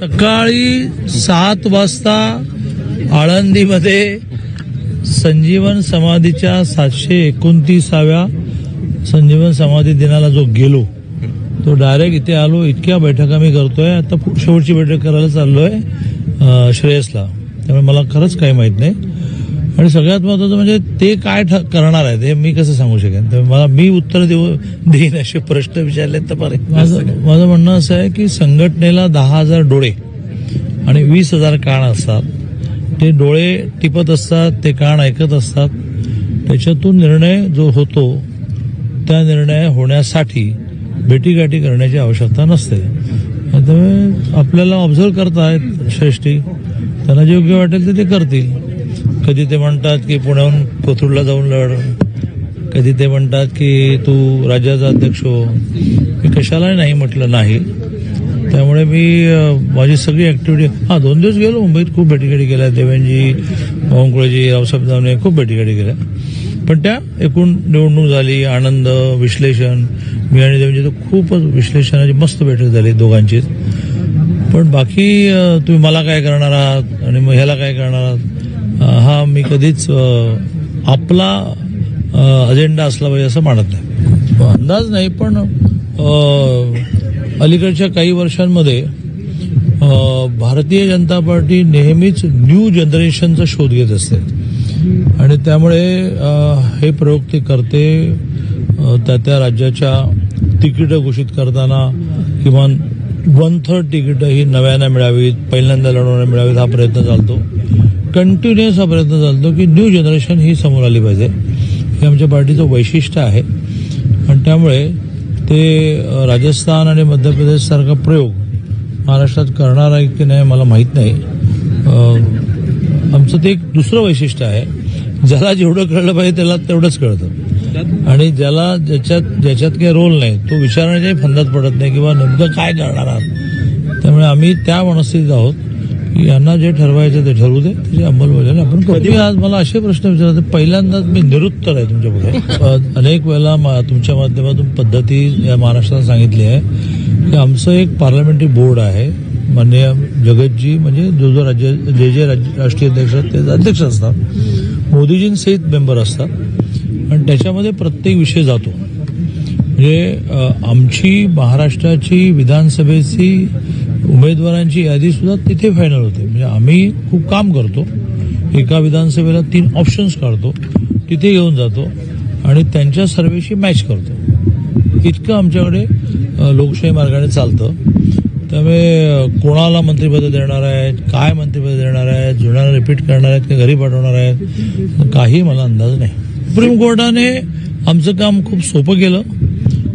सकाळी सात वाजता आळंदीमध्ये संजीवन समाधीच्या सातशे एकोणतीसाव्या संजीवन समाधी दिनाला जो गेलो तो डायरेक्ट इथे आलो. इतक्या बैठका मी करतोय. आता शेवटची बैठक करायला चाललोय श्रेयसला. त्यामुळे मला खरंच काही माहीत नाही. आणि सगळ्यात महत्वाचं म्हणजे ते काय ठ- करणार आहेत हे मी कसं सांगू शकेन? तर मला मी उत्तर देऊ देईन असे प्रश्न विचारले तर बरे. माझं माझं म्हणणं असं आहे की संघटनेला दहा हजार डोळे आणि वीस हजार कान असतात. ते डोळे टिपत असतात ते कान ऐकत असतात. त्याच्यातून निर्णय जो होतो त्या निर्णय होण्यासाठी भेटीगाठी करण्याची आवश्यकता नसते. त्यामुळे आपल्याला ऑब्झर्व करतायत श्रेष्ठी. त्यांना जे योग्य वाटेल ते ते करतील. कधी ते म्हणतात की पुण्याहून कोथरूडला जाऊन लढ. कधी ते म्हणतात की तू राज्याचा अध्यक्ष हो. मी कशालाही नाही म्हटलं नाही. त्यामुळे मी माझी सगळी ऍक्टिव्हिटी हा दोन दिवस गेलो मुंबईत खूप भेटीगाडी केल्या. देवेंजी मोहनकुळेजी रावसाहेब दावणे खूप भेटीगाडी केल्या. पण त्या एकूण निवडणूक झाली आनंद विश्लेषण. मी आणि देवेंजी तर खूपच विश्लेषणाची मस्त बैठक झाली दोघांचीच पण बाकी तुम्ही मला काय करणार आहात आणि मग ह्याला काय करणार आहात? हा मी कधीच आपला अजेंडा असला पाहिजे असं मानत नाही. अंदाज नाही पण अलीकडच्या काही वर्षांमध्ये भारतीय जनता पार्टी नेहमीच न्यू जनरेशनचा शोध घेत असते. आणि त्यामुळे हे प्रयोग ते करते त्या त्या राज्याच्या तिकीटं घोषित करताना किमान वन थर्ड तिकीटं ही नव्यानं मिळावीत पहिल्यांदा लढवण्या मिळावीत हा प्रयत्न चालतो. कंटिन्युअस हा प्रयत्न चालतो की न्यू जनरेशन ही समोर आली पाहिजे. हे आमच्या पार्टीचं वैशिष्ट्य आहे. आणि त्यामुळे ते राजस्थान आणि मध्य प्रदेशसारखा प्रयोग महाराष्ट्रात करणार आहे की नाही मला माहीत नाही. आमचं ते एक दुसरं वैशिष्ट्य आहे. ज्याला जेवढं कळलं पाहिजे त्याला तेवढंच कळतं. आणि ज्याला ज्याच्यात ज्याच्यात काही रोल नाही तो विचारण्याच्याही फंदात पडत नाही किंवा नेमकं काय करणार आहात. त्यामुळे आम्ही त्या मनस्थितीत आहोत. यांना जे ठरवायचं ते ठरवू दे त्याची अंमलबजावणी आपण कधी? आज मला असे प्रश्न विचारते पहिल्यांदाच मी निरुत्तर आहे तुमच्यापुढे. अनेक वेळेला तुमच्या माध्यमातून पद्धती या महाराष्ट्रात सांगितली आहे की आमचं एक पार्लमेंटरी बोर्ड आहे. माननीय जगतजी म्हणजे जो जो राज्य जे जे राज्य राष्ट्रीय अध्यक्ष आहेत ते अध्यक्ष असतात. मोदीजींसहित मेंबर असतात. आणि त्याच्यामध्ये प्रत्येक विषय जातो. म्हणजे आमची महाराष्ट्राची विधानसभेची उमेदवारांची यादी सुद्धा तिथे फायनल होते. म्हणजे आम्ही खूप काम करतो. एका विधानसभेला तीन ऑप्शन्स काढतो. तिथे घेऊन जातो. आणि त्यांच्या सर्वेशी मॅच करतो. इतकं आमच्याकडे लोकशाही मार्गाने चालतं. त्यामुळे कोणाला मंत्रिपद देणार आहेत काय मंत्रिपद देणार आहेत जुन्याला रिपीट करणार आहेत की घरी पाठवणार आहेत काही मला अंदाज नाही. सुप्रीम कोर्टाने आमचं काम खूप सोपं केलं.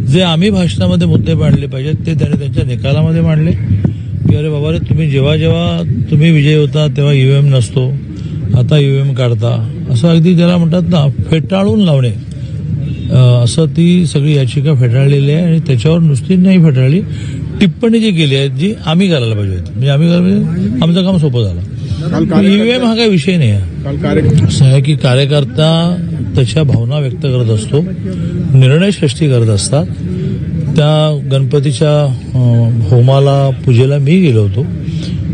जे आम्ही भाषणामध्ये मुद्दे मांडले पाहिजेत ते त्यांनी त्यांच्या निकालामध्ये मांडले. की अरे बाबा रे तुम्ही जेव्हा जेव्हा तुम्ही विजय होता तेव्हा ईव्हीएम नसतो. आता ईव्हीएम काढता. असं अगदी ज्याला म्हणतात ना फेटाळून लावणे. असं ती सगळी याचिका फेटाळलेली आहे आणि त्याच्यावर नुसती नाही फेटाळली टिप्पणी जी केली आहे जी आम्ही करायला पाहिजे होती. म्हणजे आम्ही करायला पाहिजे आमचं काम सोपं झालं. ईव्हीएम हा काही विषय नाही आहे. असं आहे की कार्यकर्ता त्याच्या भावना व्यक्त करत असतो निर्णय सृष्टी करत असतात त्या गणपतीच्या होमाला पूजेला मी गेलो होतो.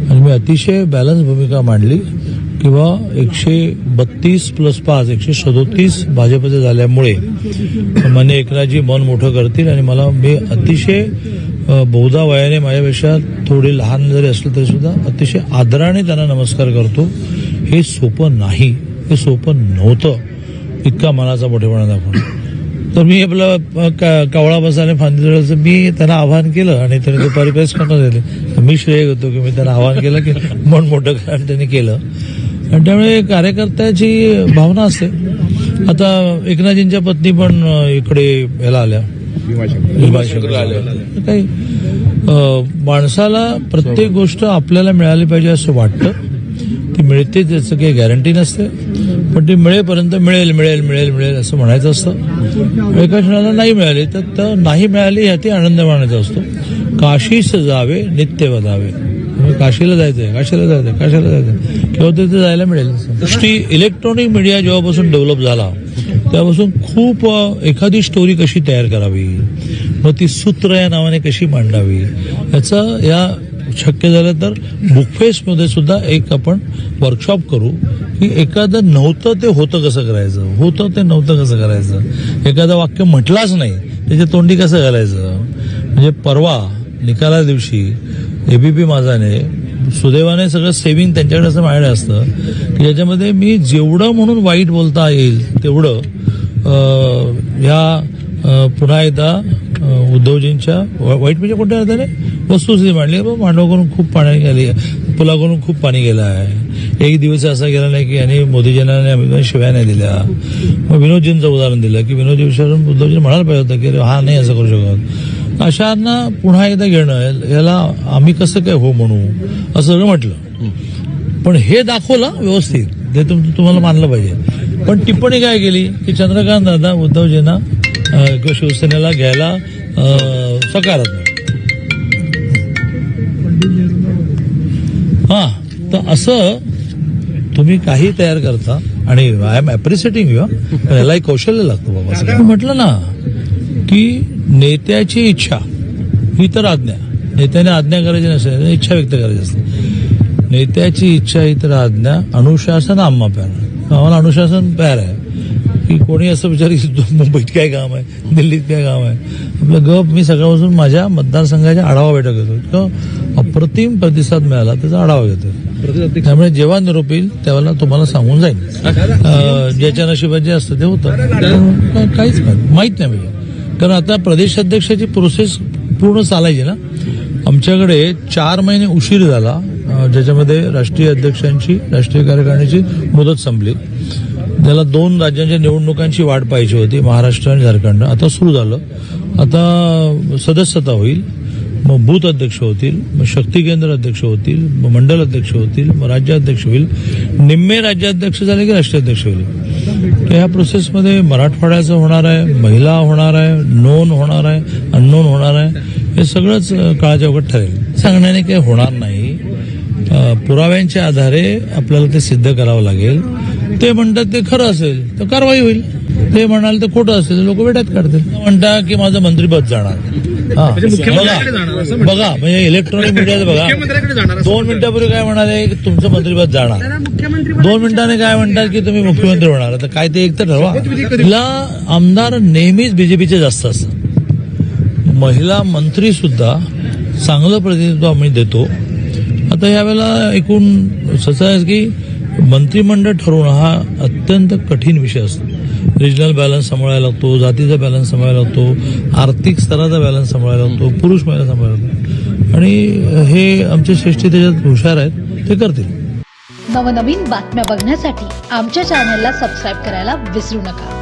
आणि मी अतिशय बॅलन्स भूमिका मांडली किंवा एकशे बत्तीस प्लस पाच एकशे सदोतीस भाजपचे झाल्यामुळे मान्य एकनाथजी मन मोठं करतील आणि मला मी अतिशय बहुधा वयाने माझ्यापेक्षा थोडे लहान जरी असले तरी सुद्धा अतिशय आदराने त्यांना नमस्कार करतो. हे सोपं नाही हे सोपं नव्हतं इतका मनाचा मोठेपणा दाखवून तर मी आपलं कावळा बसाने फांदी जोडायचं मी त्यांना आवाहन केलं आणि त्यांनी दुपारी प्रेस कॉन्फरन्स दिली मी श्रेय घेतो की मी त्यांना आवाहन केलं की मन मोठं करा आणि त्यांनी केलं. आणि त्यामुळे कार्यकर्त्याची भावना असते. आता एकनाथजींच्या पत्नी पण इकडे याला आल्या. काही माणसाला प्रत्येक गोष्ट आपल्याला मिळाली पाहिजे असं वाटतं. ती मिळते त्याचं काही गॅरंटी नसते. पण ती मिळेपर्यंत मिळेल मिळेल मिळेल मिळेल असं म्हणायचं असतं. एका क्षणाला नाही मिळाली तर तर नाही मिळाली ह्याती आनंद मानायचा असतो. काशीस जावे नित्य वधावे. काशीला जायचंय काशीला जायचंय काशीला जायचंय. किंवा तिथे जायला मिळेल. दृष्टी इलेक्ट्रॉनिक मीडिया जेव्हापासून डेव्हलप झाला तेव्हापासून खूप एखादी स्टोरी कशी तयार करावी? मग ती सूत्र या नावाने कशी मांडावी? याचा या शक्य झालं तर बुकफेस्टमध्ये सुद्धा एक आपण वर्कशॉप करू की एखादं नव्हतं ते होतं कसं करायचं? होतं ते नव्हतं कसं करायचं? एखादं वाक्य म्हटलाच नाही त्याच्या तोंडी कसं घालायचं? म्हणजे परवा निकाला दिवशी एबीपी माझाने सुदैवाने सगळं सेव्हिंग त्यांच्याकडे असं माझ्याकडे असतं की ज्याच्यामध्ये मी जेवढं म्हणून वाईट बोलता येईल तेवढं ह्या पुन्हा एकदा उद्धवजींच्या वाईट म्हणजे कोणत्या अर्थाने? वस्तुस्थिती मांडली मग मांडवाकडून खूप पाणी गेली पुलाकडून खूप पाणी गेलं आहे. एक दिवस असा गेला नाही की यांनी मोदीजींना आणि अमित शिव्या नाही दिल्या. मग विनोदजींचं उदाहरण दिलं की विनोदजी विचारून उद्धवजी म्हणायला पाहिजे होतं की अरे हा नाही असं करू शकत. अशांना पुन्हा एकदा घेणं याला आम्ही कसं काय हो म्हणू? असं सगळं म्हटलं. पण हे दाखवलं व्यवस्थित. ते तुम तुम्हाला मानलं पाहिजे. पण टिप्पणी काय केली? की चंद्रकांत दादा उद्धवजींना किंवा शिवसेनेला घ्यायला सकारात्मक. तर असं तुम्ही काही तयार करता आणि आय एम अप्रिशिएटिंग यू यालाही कौशल्य लागतं बाबा म्हटलं ना की नेत्याची इच्छा ही तर आज्ञा. नेत्याने आज्ञा करायची नसेल इच्छा व्यक्त करायची असते. नेत्याची इच्छा ही तर आज्ञा अनुशासन आम्हा प्यार. आम्हाला अनुशासन प्यार आहे. की कोणी असं विचार की मुंबईत काय काम आहे दिल्लीत काय काम आहे? आपलं गप मी सकाळपासून माझ्या मतदारसंघाच्या आढावा बैठक घेतो. अप्रतिम प्रतिसाद मिळाला त्याचा आढावा घेतो त्यामुळे जेव्हा निरोप येईल त्यावेळेला तुम्हाला सांगून जाईल. ज्याच्या नशिबात जे असतं ते होतं. काहीच नाही. माहीत नाही म्हणजे. कारण आता प्रदेशाध्यक्षाची प्रोसेस पूर्ण चालायची ना. आमच्याकडे चार महिने उशीर झाला. ज्याच्यामध्ये राष्ट्रीय अध्यक्षांची राष्ट्रीय कार्यकारिणीची मुदत संपली. त्याला दोन राज्यांच्या निवडणुकांची वाट पाहिजे होती महाराष्ट्र आणि झारखंड. आता सुरू झालं. आता सदस्यता होईल. मग बूथ अध्यक्ष होतील मग शक्ती केंद्र अध्यक्ष होतील मग मंडल अध्यक्ष होतील मग राज्याध्यक्ष होईल. निम्मे राज्याध्यक्ष झाले की राष्ट्राध्यक्ष होईल? तर ह्या प्रोसेसमध्ये मराठवाड्याचं होणार आहे महिला होणार आहे नोन होणार आहे अननोन होणार आहे हे सगळंच काळाच्या अवघड ठरेल. सांगण्याने काही होणार नाही. पुराव्यांच्या आधारे आपल्याला ते सिद्ध करावं लागेल. ते म्हणतात ते खरं असेल तर कारवाई होईल. ते म्हणाल ते खोटं असेल लोक वेड्यात काढतील. म्हणता की माझं मंत्रीपद जाणार. हा. बघा बघा म्हणजे इलेक्ट्रॉनिक मीडियाचं मुख्यमंत्र्याकडे जाणार बघा असं दोन मिनिटापूर्वी काय म्हणाले की तुमचं मंत्रीपद जाणार. दोन मिनिटांनी काय म्हणतात की तुम्ही मुख्यमंत्री होणार? आता काय ते एक तर ठरवा. तिला आमदार नेहमीच बीजेपीचे जास्त असतात. महिला मंत्री सुद्धा चांगलं प्रतिनिधित्व आम्ही देतो. आता यावेळेला एकूण सच आहे की मंत्रिमंडळ ठरवणं हा अत्यंत कठीण विषय असतो. रिजनल बॅलन्स सांभाळायला लागतो जातीचा बॅलन्स सांभाळायला लागतो आर्थिक स्तराचा बॅलन्स सांभाळायला लागतो पुरुष महिला सांभाळायला लागतो. आणि हे आमचे श्रेष्ठी त्याच्यात हुशार आहेत ते करतील. नवनवीन बातम्या बघण्यासाठी आमच्या चॅनलला सबस्क्राईब करायला विसरू नका.